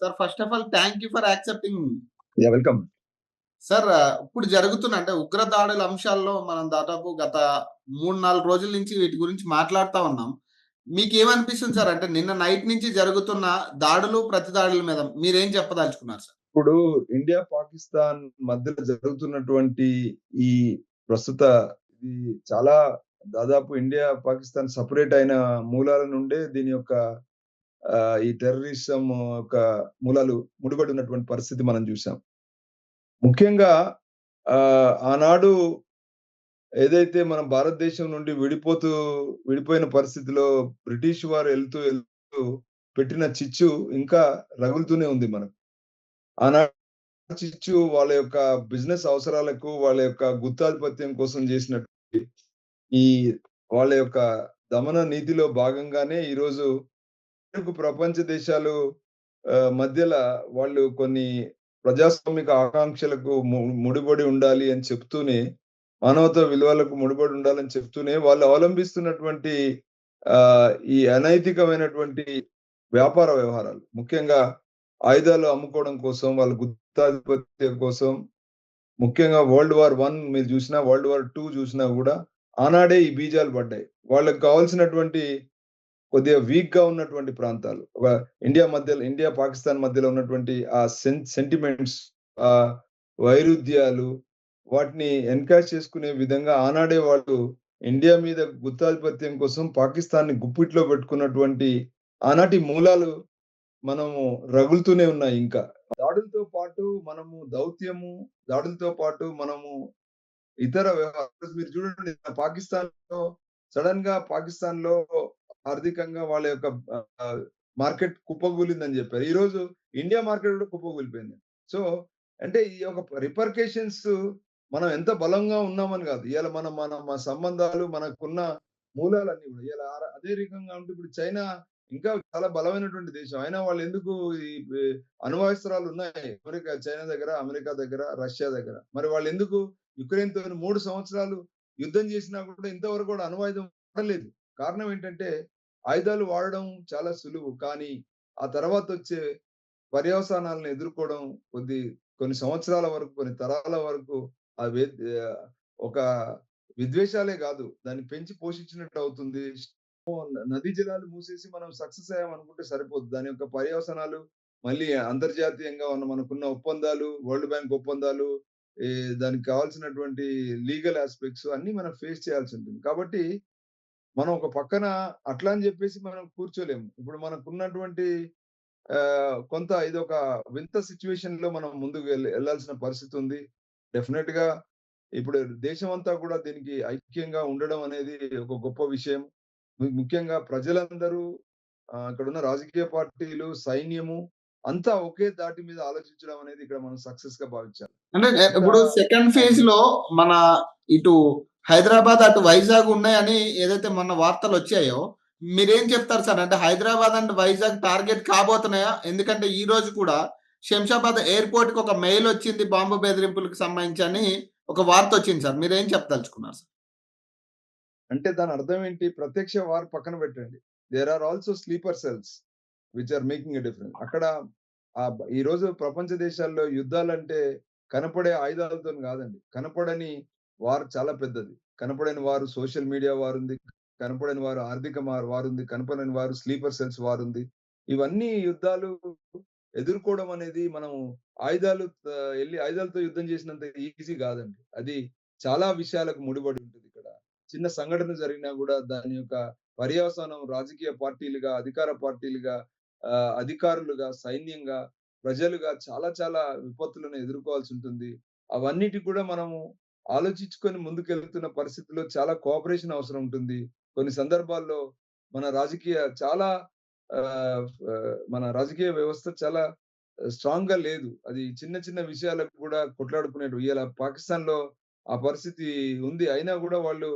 Sir first of all thank you for accepting welcome sir ఇప్పుడు జరుగుతున్న అంటే ఉగ్ర దాడుల అంశాల్లో మనం దాదాపు గత మూడు నాలుగు రోజుల నుంచి వీటి గురించి మాట్లాడుతా ఉన్నాం. మీకు ఏమనిపిస్తుంది సార్ అంటే నిన్న నైట్ నుంచి జరుగుతున్న దాడులు ప్రతి దాడుల మీద మీరేం చెప్పదలుచుకున్నారు సార్ ఇప్పుడు ఇండియా పాకిస్తాన్ మధ్యలో జరుగుతున్నటువంటి ఈ ప్రస్తుత ఇది చాలా దాదాపు ఇండియా పాకిస్తాన్ సపరేట్ అయిన మూలాల నుండే దీని యొక్క ఈ టెర్రరిజం యొక్క మూలాలు ముడిపడి ఉన్నటువంటి పరిస్థితి మనం చూసాం. ముఖ్యంగా ఆ ఆనాడు ఏదైతే మన భారతదేశం నుండి విడిపోతూ విడిపోయిన పరిస్థితిలో బ్రిటిష్ వారు వెళ్తూ వెళ్తూ పెట్టిన చిచ్చు ఇంకా రగులుతూనే ఉంది మనకు. ఆనాడు చిచ్చు వాళ్ళ యొక్క బిజినెస్ అవసరాలకు వాళ్ళ యొక్క గుత్తాధిపత్యం కోసం చేసినటువంటి ఈ వాళ్ళ యొక్క దమన నీతిలో భాగంగానే ఈరోజు ప్రపంచ దేశాలు మధ్యలో వాళ్ళు కొన్ని ప్రజాస్వామిక ఆకాంక్షలకు ముడిపడి ఉండాలి అని చెప్తూనే మానవత విలువలకు ముడిపడి ఉండాలని చెప్తూనే వాళ్ళు అవలంబిస్తున్నటువంటి ఆ ఈ అనైతికమైనటువంటి వ్యాపార వ్యవహారాలు. ముఖ్యంగా ఆయుధాలు అమ్ముకోవడం కోసం వాళ్ళ గుత్తాధిపత్యం కోసం ముఖ్యంగా వరల్డ్ వార్ వన్ మీరు చూసినా వరల్డ్ వార్ టూ చూసినా కూడా ఆనాడే ఈ బీజాలు పడ్డాయి. వాళ్ళకి కావాల్సినటువంటి కొద్దిగా వీక్గా ఉన్నటువంటి ప్రాంతాలు. ఒక ఇండియా మధ్యలో ఇండియా పాకిస్తాన్ మధ్యలో ఉన్నటువంటి ఆ సెంటిమెంట్స్ ఆ వైరుధ్యాలు వాటిని ఎన్కాష్ చేసుకునే విధంగా ఆనాడే వాళ్ళు ఇండియా మీద గుత్తాధిపత్యం కోసం పాకిస్తాన్ని గుప్పిట్లో పెట్టుకున్నటువంటి ఆనాటి మూలాలు మనము రగులుతూనే ఉన్నాయి ఇంకా. దాడులతో పాటు మనము దౌత్యము దాడులతో పాటు మనము ఇతర వ్యవహారాలు. మీరు చూడండి పాకిస్తాన్లో సడన్గా పాకిస్తాన్లో ఆర్థికంగా వాళ్ళ యొక్క మార్కెట్ కుప్పగూలిందని చెప్పారు. ఈ రోజు ఇండియా మార్కెట్ కూడా కుప్పగూలిపోయింది సో అంటే ఈ యొక్క రిపర్కేషన్స్ మనం ఎంత బలంగా ఉన్నామని కాదు. ఇవాళ మనం మన మన సంబంధాలు మనకున్న మూలాలన్నీ కూడా ఇలా అదే రకంగా ఉంటే ఇప్పుడు చైనా ఇంకా చాలా బలమైనటువంటి దేశం. అయినా వాళ్ళు ఎందుకు ఈ ఈ అణ్వాస్త్రాలు ఉన్నాయి? అమెరికా చైనా దగ్గర అమెరికా దగ్గర రష్యా దగ్గర. మరి వాళ్ళు ఎందుకు యుక్రెయిన్తో మూడు సంవత్సరాలు యుద్ధం చేసినా కూడా ఇంతవరకు కూడా అణ్వాయుధం వాడలేదు కారణం ఏంటంటే ఆయుధాలు వాడడం చాలా సులువు. కానీ ఆ తర్వాత వచ్చే పర్యవసానాలను ఎదుర్కోవడం కొద్ది కొన్ని సంవత్సరాల వరకు కొన్ని తరాల వరకు ఆ వే- ఒక విద్వేషాలే కాదు. దాన్ని పెంచి పోషించినట్టు అవుతుంది. నదీ జలాలు మూసేసి మనం సక్సెస్ అయ్యామనుకుంటే సరిపోదు. దాని యొక్క పర్యవసనాలు మళ్ళీ అంతర్జాతీయంగా ఉన్న మనకున్న ఒప్పందాలు వరల్డ్ బ్యాంక్ ఒప్పందాలు దానికి కావాల్సినటువంటి లీగల్ ఆస్పెక్ట్స్ అన్ని మనం ఫేస్ చేయాల్సి ఉంటుంది. కాబట్టి మనం ఒక పక్కన అట్లా అని చెప్పేసి మనం కూర్చోలేము. ఇప్పుడు మనకున్నటువంటి ఆ, కొంత ఇది ఒక వింత సిచ్యువేషన్లో మనం ముందుకు వెళ్ళాల్సిన పరిస్థితి ఉంది డెఫినెట్గా ఇప్పుడు దేశం అంతా కూడా దీనికి ఐక్యంగా ఉండడం అనేది ఒక గొప్ప విషయం. ముఖ్యంగా ప్రజలందరూ ఆ, ఇక్కడ ఉన్న రాజకీయ పార్టీలు సైన్యము అంతా ఒకే దాటి మీద ఆలోచించడం అనేది ఇక్కడ మనం సక్సెస్గా భావించాలి. అంటే ఇప్పుడు సెకండ్ ఫేజ్లో మన ఇటు హైదరాబాద్ అటు వైజాగ్ ఉన్నాయని ఏదైతే మొన్న వార్తలు వచ్చాయో మీరేం చెప్తారు సార్? అంటే హైదరాబాద్ అండ్ వైజాగ్ టార్గెట్ కాబోతున్నాయా? ఎందుకంటే ఈ రోజు కూడా శంషాబాద్ ఎయిర్పోర్ట్కి ఒక మెయిల్ వచ్చింది బాంబు బెదిరింపులకు సంబంధించి అని ఒక వార్త వచ్చింది సార్. మీరేం చెప్పదలుచుకున్నారు సార్? అంటే దాని అర్థం ఏంటి? ప్రత్యక్ష వారు పక్కన పెట్టండి. There are also sleeper cells which are making a difference అక్కడ ఈ రోజు ప్రపంచ దేశాల్లో యుద్ధాలంటే కనపడే ఆయుధాలతో కాదండి. కనపడని వారు చాలా పెద్దది. కనపడని వారు సోషల్ మీడియా వారు ఉంది కనపడని వారు ఆర్థిక వారు ఉంది కనపడని వారు స్లీపర్ సెల్స్ వారు ఉంది ఇవన్నీ యుద్ధాలు ఎదుర్కోవడం అనేది మనం ఆయుధాలు వెళ్ళి ఆయుధాలతో యుద్ధం చేసినంత ఈజీ కాదండి. అది చాలా విషయాలకు ముడిపడి ఉంటుంది ఇక్కడ. చిన్న సంఘటన జరిగినా కూడా దాని యొక్క పర్యవసానం రాజకీయ పార్టీలుగా అధికార పార్టీలుగా అధికారులుగా సైన్యంగా ప్రజలుగా చాలా చాలా విపత్తులను ఎదుర్కోవాల్సి ఉంటుంది. అవన్నిటి కూడా మనము ఆలోచించుకొని ముందుకెళ్తున్న పరిస్థితుల్లో చాలా కోఆపరేషన్ అవసరం ఉంటుంది. కొన్ని సందర్భాల్లో మన రాజకీయ చాలా ఆ, మన రాజకీయ వ్యవస్థ చాలా స్ట్రాంగ్గా లేదు. అది చిన్న చిన్న విషయాలకు కూడా కొట్లాడుకునేటు ఇలా పాకిస్తాన్లో ఆ పరిస్థితి ఉంది. అయినా కూడా వాళ్ళు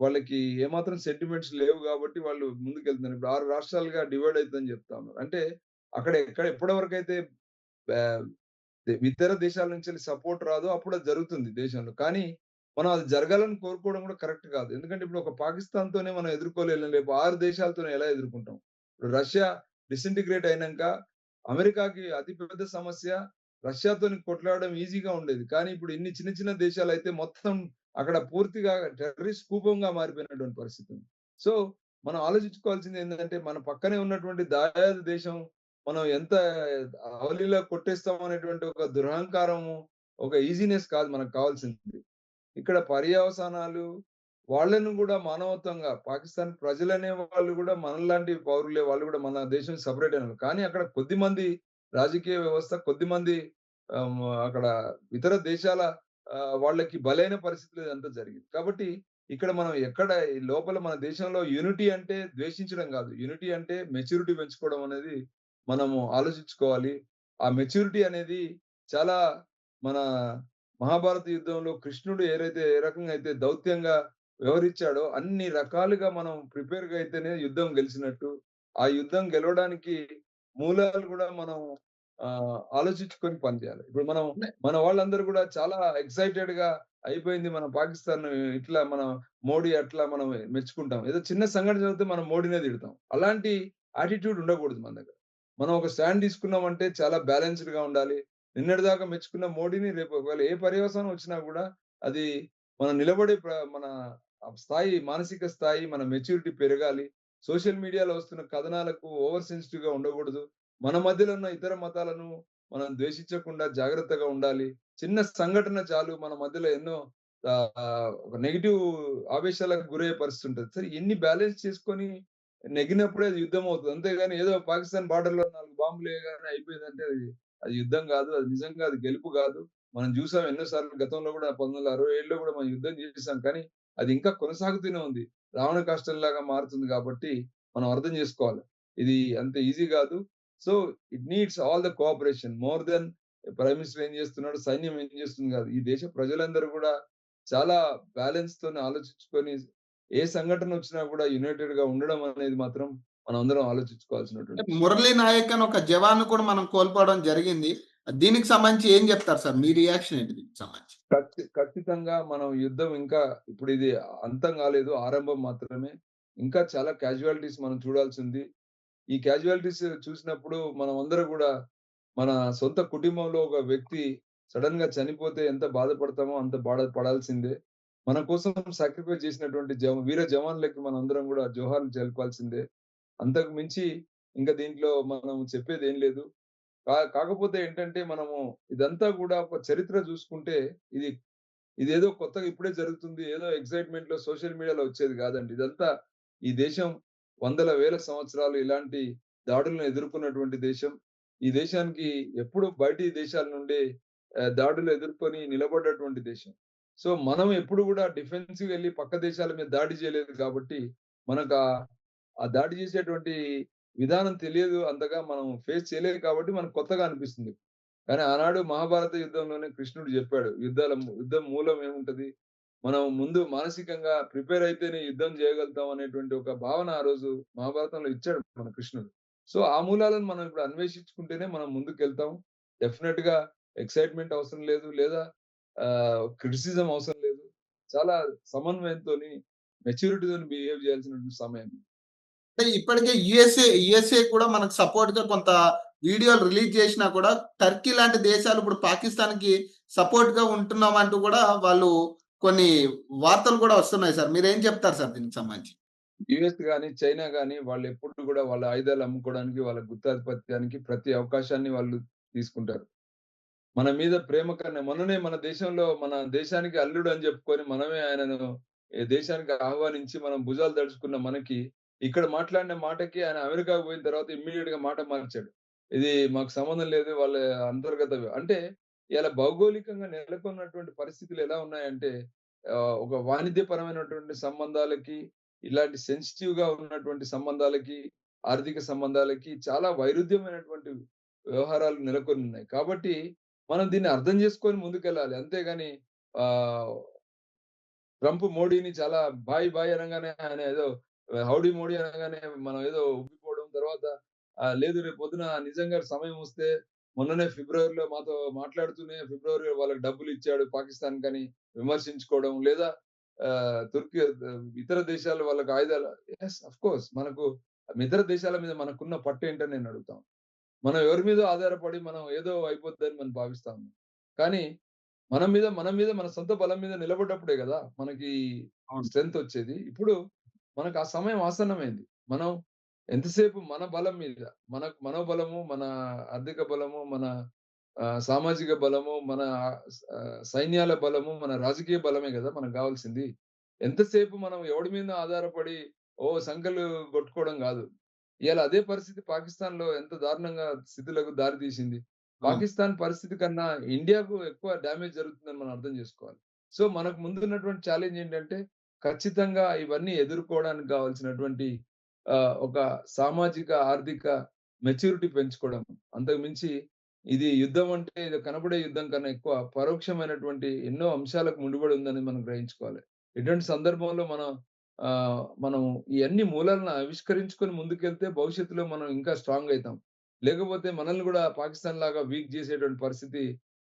వాళ్ళకి ఏమాత్రం సెంటిమెంట్స్ లేవు కాబట్టి వాళ్ళు ముందుకెళ్తున్నారు. ఇప్పుడు ఆరు రాష్ట్రాలుగా డివైడ్ అవుతుందని చెప్తా ఉన్నారు. అంటే అక్కడ ఎక్కడ ఎప్పటి వరకు అయితే ఇతర దేశాల నుంచి సపోర్ట్ రాదో అప్పుడు అది జరుగుతుంది దేశంలో. కానీ మనం అది జరగాలని కోరుకోవడం కూడా కరెక్ట్ కాదు. ఎందుకంటే ఇప్పుడు ఒక పాకిస్తాన్ తోనే మనం ఎదుర్కోలేము రేపు ఆరు దేశాలతోనే ఎలా ఎదుర్కొంటాం? ఇప్పుడు రష్యా డిసింటిగ్రేట్ అయినాక అమెరికాకి అతి పెద్ద సమస్య రష్యాతోని కొట్లాడడం ఈజీగా ఉండేది. కానీ ఇప్పుడు ఇన్ని చిన్న చిన్న దేశాలు అయితే మొత్తం అక్కడ పూర్తిగా టెర్రరిస్ట్ కూపంగా మారిపోయినటువంటి పరిస్థితి ఉంది. సో, మనం ఆలోచించుకోవాల్సింది ఏంటంటే మన పక్కనే ఉన్నటువంటి దాయాదు దేశం మనం ఎంత అవలీలగా కొట్టేస్తాం అనేటువంటి ఒక దురహంకారము, ఒక ఈజీనెస్ కాదు మనకు కావాల్సింది. ఇక్కడ పర్యవసానాలు వాళ్ళను కూడా మానవత్వంగా పాకిస్తాన్ ప్రజలనే వాళ్ళు కూడా మనలాంటి పౌరులే. వాళ్ళు కూడా మన దేశం సపరేట్ అయినారు కానీ అక్కడ కొద్దిమంది రాజకీయ వ్యవస్థ, కొద్దిమంది మంది అక్కడ ఇతర దేశాల వాళ్ళకి బలైన పరిస్థితులు ఇదంతా జరిగింది. కాబట్టి ఇక్కడ మనం ఎక్కడ లోపల మన దేశంలో యూనిటీ అంటే ద్వేషించడం కాదు యూనిటీ అంటే మెచ్యూరిటీ పెంచుకోవడం అనేది మనము ఆలోచించుకోవాలి. ఆ మెచ్యూరిటీ అనేది చాలా మన మహాభారత యుద్ధంలో కృష్ణుడు ఏదైతే ఏ రకంగా అయితే దౌత్యంగా వ్యవహరించాడో అన్ని రకాలుగా మనం ప్రిపేర్‌గా అయితేనే యుద్ధం గెలిచినట్టు. ఆ యుద్ధం గెలవడానికి మూలాలు కూడా మనం ఆలోచించుకొని పని చేయాలి. ఇప్పుడు మనం మన వాళ్ళందరూ గూడా చాలా ఎక్సైటెడ్‌గా అయిపోయింది మన పాకిస్తాన్ ఇట్లా మన మోడీ అట్లా మనం మెచ్చుకుంటాం. ఏదో చిన్న సంఘటన జరిగితే మనం మోడీనే తిడతాం. అలాంటి యాటిట్యూడ్ ఉండకూడదు మన దగ్గర. మనం ఒక స్టాండ్ తీసుకున్నామంటే చాలా బ్యాలెన్స్‌డ్‌గా ఉండాలి. నిన్నటిదాకా మెచ్చుకున్న మోడీని రేపు ఒకవేళ ఏ పర్యవసానం వచ్చినా గూడా అది మనం నిలబడే మన స్థాయి మానసిక స్థాయి మన మెచ్యూరిటీ పెరగాలి. సోషల్ మీడియాలో వస్తున్న కథనాలకు ఓవర్ సెన్సిటివ్‌గా ఉండకూడదు. మన మధ్యలో ఉన్న ఇతర మతాలను మనం ద్వేషించకుండా జాగ్రత్తగా ఉండాలి. చిన్న సంఘటన చాలు మన మధ్యలో ఎన్నో ఆహ్, ఒక ఆవేశాలకు గురయ్యే పరిస్థితి ఉంటుంది సరే ఎన్ని బ్యాలెన్స్ చేసుకొని నెగ్గినప్పుడే అది యుద్ధం అవుతుంది అంతేగాని ఏదో పాకిస్తాన్ బార్డర్‌లో నాలుగు బాంబులు వేయగానే అయిపోయిందంటే అది, అది యుద్ధం కాదు అది నిజంగా అది గెలుపు కాదు మనం జూసాం ఎన్నో సార్లు గతంలో అరవై 1967లో కూడా మనం యుద్ధం చేసేసాం. కానీ అది ఇంకా కొనసాగుతూనే ఉంది. రావణ కాష్టంలాగా మారుతుంది కాబట్టి మనం అర్థం చేసుకోవాలి ఇది అంత ఈజీ కాదు so, it needs all the cooperation more then prime minister ఏం జేస్తున్నాడు, సైన్యం ఏం జేస్తుంది గాదు. ఈ దేశ ప్రజలందరూ గూడా చాలా బ్యాలెన్స్‌తోని ఆలోచించుకొని ఏ సంఘటన వచ్చినా గూడా యునైటెడ్‌గా ఉండడం అనేది మాత్రం మనమందరం ఆలోచించుకోవాల్సినటువంటి మురళీ నాయక్ అని ఒక జవాన్‌ని కూడా మనం కోల్పోవడం జరిగింది. దీనికి సంబంధించి ఏం జెప్తారు సార్? మీ రియాక్షన్ ఏంటి దీనికి సంబంధించి? ఖచ్చి ఖచ్చితంగా మనం యుద్ధం ఇంకా ఇప్పుడు ఇది అంతం కాలేదు. ఆరంభం మాత్రమే. ఇంకా చాలా క్యాజువాలిటీస్ మనం చూడాల్సింది. ఈ క్యాజువాలిటీస్ చూసినప్పుడు మనం అందరం కూడా మన సొంత కుటుంబంలో ఒక వ్యక్తి సడన్గా చనిపోతే ఎంత బాధపడతామో అంత బాధ పడాల్సిందే. మన కోసం సాక్రిఫైస్ చేసినటువంటి జవ వీర జవాన్లకి మనం అందరం కూడా జోహార్లు తెలపాల్సిందే. అంతకు మించి ఇంకా దీంట్లో మనం చెప్పేదేం లేదు. కా కాకపోతే ఏంటంటే మనము ఇదంతా కూడా ఒక చరిత్ర చూసుకుంటే ఇది ఇదేదో కొత్తగా ఇప్పుడే జరుగుతుంది. ఏదో ఎక్సైట్మెంట్లో సోషల్ మీడియాలో వచ్చేది కాదండి ఇదంతా ఈ దేశం వందల వేల సంవత్సరాలు ఇలాంటి దాడులను ఎదుర్కొన్నటువంటి దేశం. ఈ దేశానికి ఎప్పుడు బయటి దేశాల నుండి దాడులు ఎదుర్కొని నిలబడ్డటువంటి దేశం. సో, మనం ఎప్పుడు కూడా డిఫెన్సివ్‌గా వెళ్ళి పక్క దేశాల మీద దాడి చేయలేదు కాబట్టి మనకు ఆ దాడి చేసేటువంటి విధానం తెలియదు. అంతగా మనం ఫేస్ చేయలేదు కాబట్టి మనకు కొత్తగా అనిపిస్తుంది. కానీ ఆనాడు మహాభారత యుద్ధంలోనే కృష్ణుడు చెప్పాడు యుద్ధాల యుద్ధం మూలం ఏముంటది? మనం ముందు మానసికంగా ప్రిపేర్ అయితేనే యుద్ధం చేయగలుగుతాం అనేటువంటి ఒక భావన ఆ రోజు మహాభారతంలో ఇచ్చాడు మన కృష్ణుడు. సో, ఆ మూలాలను మనం ఇప్పుడు అన్వేషించుకుంటేనే మనం ముందుకు వెళ్తాము డెఫినెట్గా ఎక్సైట్‌మెంట్ అవసరం లేదు. లేదా క్రిటిసిజం అవసరం లేదు. చాలా సమన్వయంతోని, మెచ్యూరిటీతో బిహేవ్ చేయాల్సినటువంటి సమయం. అంటే ఇప్పటికే యుఎస్ఏ యుఎస్ఏ కూడా మనకు సపోర్ట్‌గా కొంత వీడియోలు రిలీజ్ చేసినా కూడా టర్కీ లాంటి దేశాలు ఇప్పుడు పాకిస్తాన్కి సపోర్ట్గా ఉంటున్నాం అంటూ కూడా వాళ్ళు కొన్ని వార్తలు కూడా వస్తున్నాయి సార్. మీరేం చెప్తారు సార్ దీనికి సంబంధించి? యుఎస్ కానీ చైనా కానీ వాళ్ళు ఎప్పుడు కూడా వాళ్ళ ఆయుధాలు అమ్ముకోవడానికి, వాళ్ళ గుత్తాధిపత్యానికి ప్రతి అవకాశాన్ని వాళ్ళు తీసుకుంటారు. మన మీద ప్రేమ కన్నా మొన్ననే మన దేశంలో మన దేశానికి అల్లుడు అని చెప్పుకొని మనమే ఆయనను దేశానికి ఆహ్వానించి మనం భుజాలు దడుచుకున్న మనకి, ఇక్కడ మాట్లాడిన మాటకి ఆయన అమెరికాకు పోయిన తర్వాత ఇమ్మీడియట్గా మాట మార్చాడు. ఇది మాకు సంబంధం లేదు. వాళ్ళ అంతర్గత అంటే ఇలా భౌగోళికంగా నెలకొన్నటువంటి పరిస్థితులు ఎలా ఉన్నాయంటే ఒక వాణిజ్యపరమైనటువంటి సంబంధాలకి, ఇలాంటి సెన్సిటివ్గా ఉన్నటువంటి సంబంధాలకి, ఆర్థిక సంబంధాలకి చాలా వైరుధ్యమైనటువంటి వ్యవహారాలు నెలకొని ఉన్నాయి. కాబట్టి మనం దీన్ని అర్థం చేసుకొని ముందుకెళ్ళాలి. అంతేగాని ఆ ట్రంప్ మోడీని చాలా బాయ్ బాయ్ అనగానే ఆయన ఏదో హౌడీ మోడీ అనగానే మనం ఏదో ఉబ్బిపోవడం. తర్వాత లేదు రేపు పొద్దున నిజంగా సమయం వస్తే మొన్ననే ఫిబ్రవరిలో మాతో మాట్లాడుతూనే ఫిబ్రవరిలో వాళ్ళకి డబ్బులిచ్చాడు పాకిస్తాన్‌కని విమర్శించుకోవడం. లేదా తుర్కీ ఇతర దేశాలు వాళ్ళకి ఆయుధాలు యెస్ ఆఫ్ కోర్స్ మనకు ఇతర దేశాల మీద మనకున్న పట్టేంటని నేను అడుగుతాను. మనం ఎవరి మీదో ఆధారపడి మనం ఏదో అయిపోద్దని మనం భావిస్తా. కానీ మన మీద మన మీద మన సొంత బలం మీద నిలబడ్డప్పుడే గదా! మనకి. స్ట్రెంత్ వచ్చేది. ఇప్పుడు మనకు ఆ సమయం ఆసన్నమైంది. మనం ఎంతసేపు మన బలం మీద, మన మనోబలము, మన ఆర్థిక బలము, మన సామాజిక బలము, మన సైన్యాల బలము, మన రాజకీయ బలమే గదా! మనకు గావాల్సింది. ఎంతసేపు మనం ఎవడి మీద ఆధారపడి ఓ సంకెళ్ళు కొట్టుకోవడం గాదు. ఇయాల అదే పరిస్థితి పాకిస్తాన్‌లో ఎంత దారుణంగా స్థితులకు దారి తీసింది. పాకిస్తాన్ పరిస్థితి కన్నా ఇండియాకు ఎక్కువ డ్యామేజ్ జరుగుతుందని మనం అర్థం జేసుకోవాలి. సో, మనకు ముందున్నటువంటి ఛాలెంజ్ ఏంటంటే ఖచ్చితంగా ఇవన్నీ ఎదుర్కోవడానికి గావాల్సినటువంటి ఆహ్, ఒక సామాజిక, ఆర్థిక మెచ్యూరిటీ పెంచుకోవడం. అంతకు మించి ఇది యుద్ధం అంటే ఇది కనబడే యుద్ధం కన్నా ఎక్కువ పరోక్షమైనటువంటి ఎన్నో అంశాలకు ముడిపడి ఉందని మనం గ్రహించుకోవాలి. ఇటువంటి సందర్భంలో మనం మనం మనం అన్ని మూలాలను ఆవిష్కరించుకొని ముందుకెళ్తే భవిష్యత్తులో మనం ఇంకా స్ట్రాంగ్ అవుతాం లేకపోతే మనల్ని కూడా పాకిస్తాన్ లాగా వీక్ చేసేటువంటి పరిస్థితి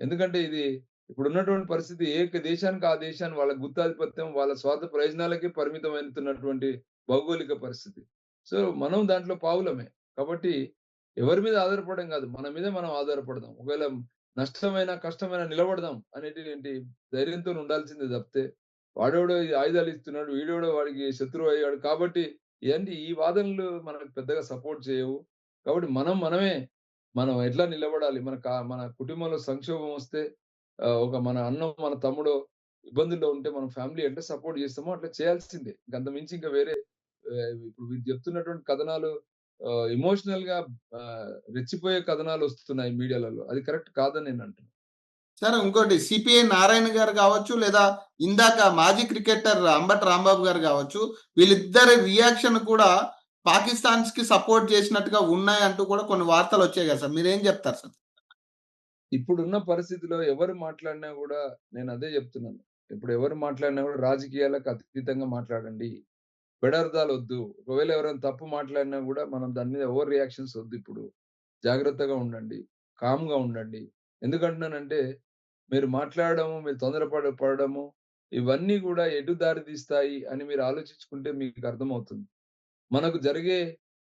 ఎందుకంటే ఇది ఇప్పుడున్నటువంటి పరిస్థితి ఏ దేశానికి ఆ దేశాన్ని వాళ్ళ గుత్తాధిపత్యం, వాళ్ళ స్వార్థ ప్రయోజనాలకే పరిమితమైనటువంటి భౌగోళిక పరిస్థితి. సో, మనం దాంట్లో పావులమే. కాబట్టి ఎవరి మీద ఆధారపడడం కాదు మన మీద మనం ఆధారపడదాం. ఒకవేళ నష్టమైన కష్టమైన నిలబడదాం అనేటువంటి ధైర్యంతో ఉండాల్సిందే తప్పితే, వాడేవాడో ఆయుధాలు ఇస్తున్నాడు, వీడెవడో వాడికి శత్రువు అయ్యాడు కాబట్టి ఇయండి ఈ వాదనలు మనకు పెద్దగా సపోర్ట్ చేయవు. కాబట్టి మనం మనమే మనం ఎట్లా నిలబడాలి, మన మన కుటుంబంలో సంక్షోభం వస్తే ఒక మన అన్నం మన తమ్ముడో ఇబ్బందుల్లో ఉంటే మన ఫ్యామిలీ ఎట్లా సపోర్ట్ చేస్తామో అట్లా చేయాల్సిందే. ఇంకంత మించి ఇంకా వేరే ఇప్పుడు మీరు చెప్తున్నటువంటి కథనాలు ఆహ్, ఎమోషనల్‌గా ఆహ్, రెచ్చిపోయే కథనాలొస్తున్నాయి మీడియాలలో. అది కరెక్ట్ కాదని నేనంటున్నా. సరే ఇంకోటి సిపిఐ నారాయణ గారు గావచ్చు, లేదా ఇందాక మాజీ క్రికెటర్ అంబటి రాంబాబు గారు గావచ్చు, వీళ్ళిద్దరి రియాక్షన్ కూడా పాకిస్తాన్స్‌కి సపోర్ట్ చేసినట్టుగా ఉన్నాయంటూ కూడా కొన్ని వార్తలొచ్చాయి గదా సార్! మీరేం జెప్తారు సార్? ఇప్పుడున్న పరిస్థితిలో ఎవరు మాట్లాడినా గూడా నేనదే జెప్తున్నాను. ఇప్పుడు ఎవరు మాట్లాడినా గూడా రాజకీయాలకు అతీతంగా మాట్లాడండి. బెడార్థాలొద్దు. ఒకవేళ ఎవరైనా తప్పు మాట్లాడినా కూడా మనం దాని మీద ఓవర్ రియాక్షన్స్ వద్దు ఇప్పుడు జాగ్రత్తగా ఉండండి. కామ్‌గా ఉండండి. ఎందుకంటున్నానంటే మీరు మాట్లాడడము, మీరు తొందరపడ ఇవన్నీ కూడా ఎటు దారి తీస్తాయి అని మీరు ఆలోచించుకుంటే మీకు అర్థమవుతుంది. మనకు జరిగే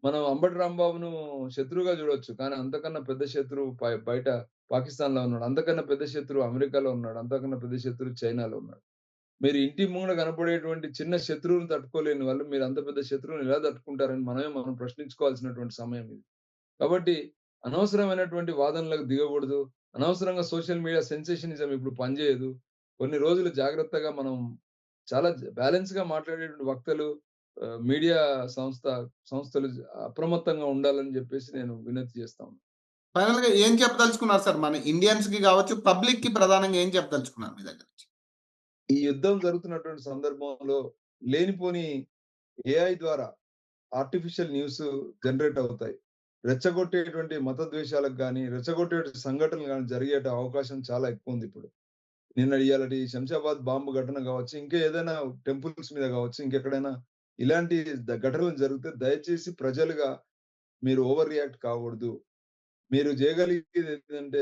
మనం అంబటి రాంబాబును శత్రువుగా చూడొచ్చు కానీ అంతకన్నా పెద్ద శత్రువు బయట పాకిస్తాన్‌లో ఉన్నాడు. అంతకన్నా పెద్ద శత్రువు అమెరికాలో ఉన్నాడు. అంతకన్నా పెద్ద శత్రువు చైనాలో ఉన్నాడు. మీరు ఇంటి ముంగడ కనపడేటువంటి చిన్న శత్రువుని తట్టుకోలేని వాళ్ళు మీరు అంత పెద్ద శత్రువుని ఎలా తట్టుకుంటారని మనమే మనం ప్రశ్నించుకోవాల్సినటువంటి సమయం ఇది. కాబట్టి అనవసరమైనటువంటి వాదనలకు దిగకూడదు. అనవసరంగా సోషల్ మీడియా సెన్సేషనిజం ఇప్పుడు పనిచేయదు. కొన్ని రోజులు జాగ్రత్తగా మనం చాలా బ్యాలెన్స్ బ్యాలెన్స్‌గా మాట్లాడేటువంటి వక్తలు మీడియా సంస్థ సంస్థలు అప్రమత్తంగా ఉండాలని చెప్పేసి నేను వినతి చేస్తాను ఫైనల్ ఫైనల్‌గా ఏం చెప్పదలుచుకున్నారు సార్? మన ఇండియన్స్‌కి పబ్లిక్ పబ్లిక్‌కి ప్రధానంగా ఏం చెప్పదలుచుకున్నారు మీ దగ్గర నుంచి? ఈ యుద్ధం జరుగుతున్నటువంటి సందర్భంలో లేనిపోని ఏఐ ద్వారా ఆర్టిఫిషియల్ న్యూస్ జనరేట్ అవుతాయి. రెచ్చగొట్టేటువంటి మత ద్వేషాలకు కానీ రెచ్చగొట్టే సంఘటనలు కానీ జరిగే అవకాశం చాలా ఎక్కువ ఉంది ఇప్పుడు నిన్న ఇయాలటి శంషాబాద్ బాంబు ఘటన కావచ్చు ఇంకా ఏదైనా టెంపుల్స్ మీద కావచ్చు ఇంకెక్కడైనా ఇలాంటి ఘటనలు జరిగితే దయచేసి ప్రజలుగా మీరు ఓవర్ రియాక్ట్ కాకూడదు. మీరు చేయగలిగేది ఏంటంటే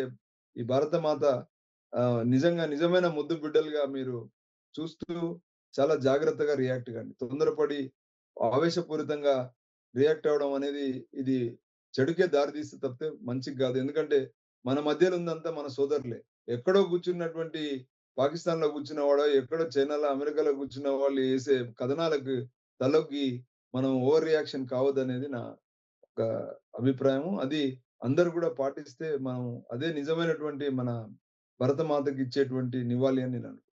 ఈ భారత మాత నిజంగా నిజమైన ముద్దు బిడ్డలుగా మీరు చూస్తూ చాలా జాగ్రత్తగా రియాక్ట్ కండి. తొందరపడి ఆవేశపూరితంగా రియాక్ట్ అవ్వడం అనేది ఇది చెడుకే దారితీస్తే తప్పితే మంచికి కాదు ఎందుకంటే మన మధ్యలో ఉందంతా మన సోదరులే. ఎక్కడో కూర్చున్నటువంటి పాకిస్తాన్‌లో కూర్చున్నవాడో, ఎక్కడో చైనాలో, అమెరికాలో కూర్చున్న వాళ్ళు వేసే కథనాలకు తలొగ్గి మనం ఓవర్ రియాక్షన్ కావద్దనేది నా ఒక అభిప్రాయము. అది అందరు కూడా పాటిస్తే మనం అదే నిజమైనటువంటి మన భరతమాతకి ఇచ్చేటువంటి నివాళి అని నేను